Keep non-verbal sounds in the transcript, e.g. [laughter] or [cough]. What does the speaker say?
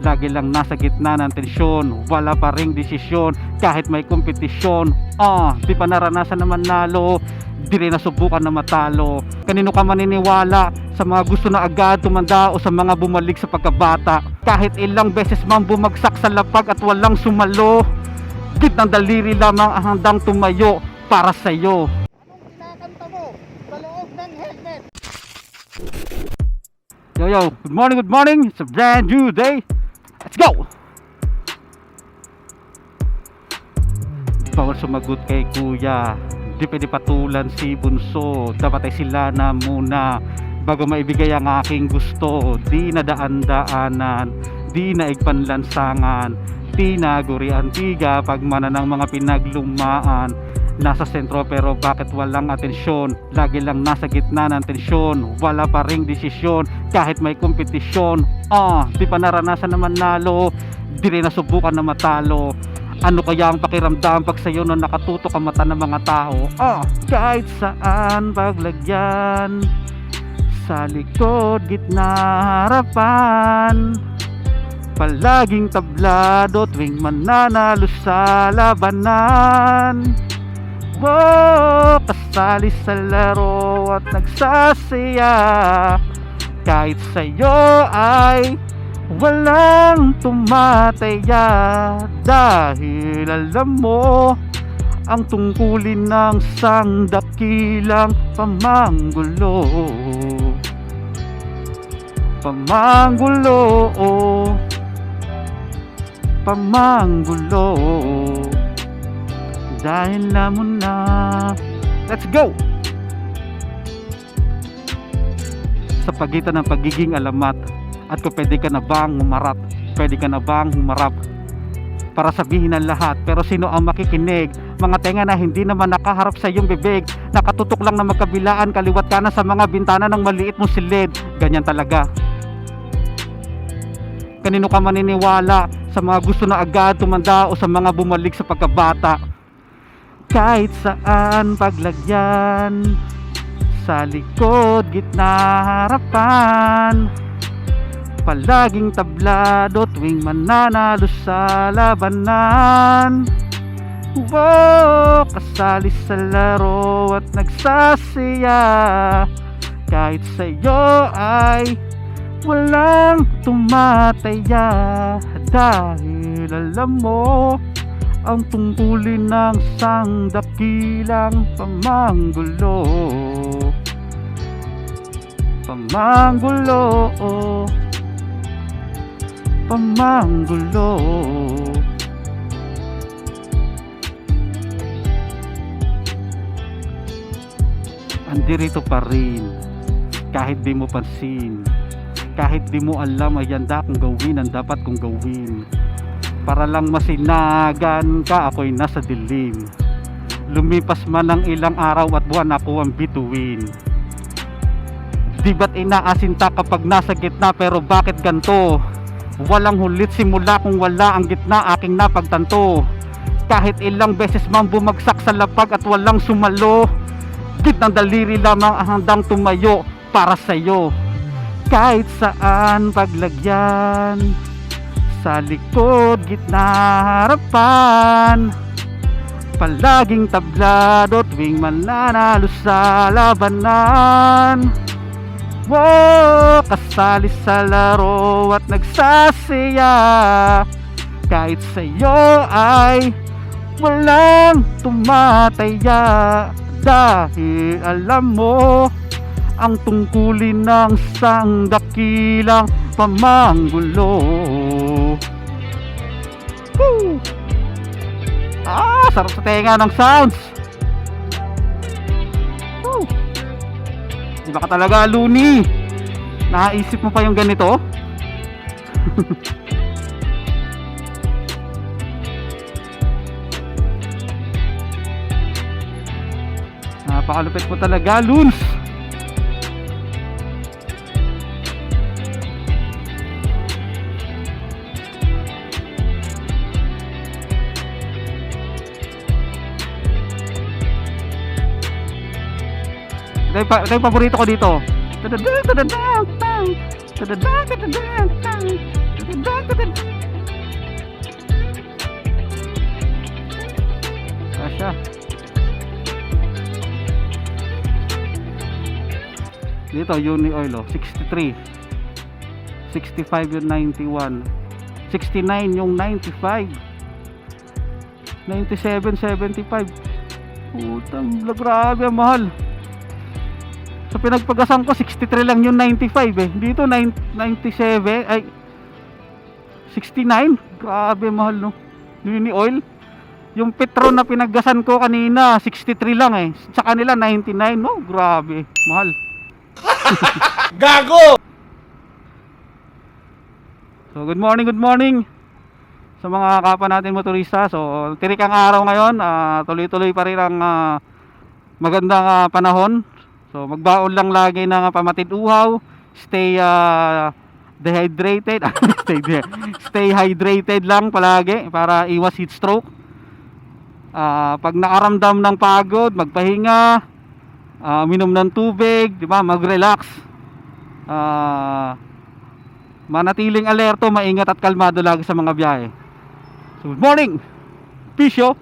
Lagi lang nasa gitna ng tensyon Wala pa ring desisyon Kahit may kompetisyon Ah, di pa naranasan na manalo Di rin nasubukan na matalo Kanino ka maniniwala Sa mga gusto na agad tumanda O sa mga bumalik sa pagkabata Kahit ilang beses man bumagsak sa lapag At walang sumalo Git ng daliri lamang ang handang tumayo Para sa'yo Anong kinakanta mo sa loob ng helmet? Yo yo, good morning, good morning. It's a brand new day. Let's go! Bawal sumagot kay kuya. Di pwede patulan si bunso. Dapat ay sila na muna. Bago maibigay ang aking gusto. Di na daan-daanan. Di na igpanlansangan. Di na gurian tiga. Pagmana ng mga pinaglumaan. Nasa sentro pero bakit walang atensyon? Lagi lang nasa gitna ng tensyon. Wala pa ring desisyon Kahit may kompetisyon. Ah, di pa naranasan na manalo Di rin nasubukan na matalo. Ano kaya ang pakiramdam pag sa'yo na nakatutok ang mata ng mga tao? Ah, kahit saan paglagyan Sa likod, gitna, harapan. Palaging tablado tuwing mananalo sa labanan Wow, kasali sa laro at nagsasaya. Kahit sa'yo ay walang tumataya. Dahil alam mo ang tungkulin ng sang dakilang pamanggulo. Pamanggulo. Pamanggulo dahil alam mo na. Let's go! Sa pagitan ng pagiging alamat At kung pwede ka na bang umarap Pwede ka na bang humarap Para sabihin ang lahat. Pero sino ang makikinig? Mga tenga na hindi naman nakaharap sa iyong bibig. Nakatutok lang na magkabilaan Kaliwat ka na sa mga bintana ng maliit mong silid. Ganyan talaga. Kanino ka maniniwala Sa mga gusto na agad tumanda O sa mga bumalik sa pagkabata kahit saan paglagyan Sa likod, gitna, harapan. Palaging tablado tuwing mananalo sa labanan. Wow, kasali sa laro at nagsasaya Kahit sa'yo ay walang tumataya. Dahil alam mo ang tungkulin ng sang dakilang pamanggulo. Pamanggulo Pamanggulo. Andirito pa rin. Kahit di mo pansin. Kahit di mo alam ay handa kong gawin ang dapat kong gawin para lang masinagan ka ako'y nasa dilim. Lumipas man ng ilang araw at buwan ako ang bituin. Di ba't inaasinta kapag nasa gitna pero bakit ganto? Walang hulit simula kung wala ang gitna aking napagtanto. Kahit ilang beses man bumagsak sa lapag at walang sumalo gitnang daliri lamang ang handang tumayo para sa'yo. Kahit saan paglagyan sa likod, gitna, harapan. Palaging tablado tuwing mananalo sa labanan. Wow, kasali sa laro at nagsasaya Kahit sa'yo ay walang tumataya. Dahil alam mo ang tungkulin ng sang dakilang pamanggulo sarap sa tenga ng sounds Woo! Iba ka talaga, Looney Naisip mo pa yung ganito? [laughs] Napakalupit mo talaga, Loons Ito yung, paborito ko dito. Tadadang, tadadang, tang. Tadadang, tadadang, tang. Tadadang, tadadang. Asya. Dito, uni oil, oh. 63. 65 yung 91. 69 yung 95. 97, 75. Putang, grabe, mahal. Sa pinagpagasan ko, 63 lang yung 95 eh. Dito, 9, 97, ay, 69. Grabe mahal no. Uni oil. Yung Petron na pinaggasan ko kanina, 63 lang eh. Sa kanila, 99. No, grabe. Mahal. [laughs] Gago! So good morning, good morning sa mga kapa natin motorista. So tirik ang araw ngayon, ah, tuloy-tuloy pa rin ang ah, magandang ah, panahon. So magbaon lang lagi ng pamatid uhaw, stay ah, dehydrated, [laughs] stay, stay hydrated lang palagi para iwas heat stroke. Ah, pag nakaramdam ng pagod, magpahinga, ah, minom ng tubig, di ba? Mag-relax. Ah, manatiling alerto, maingat at kalmado lagi sa mga biyahe. So, good morning! Peace, yo!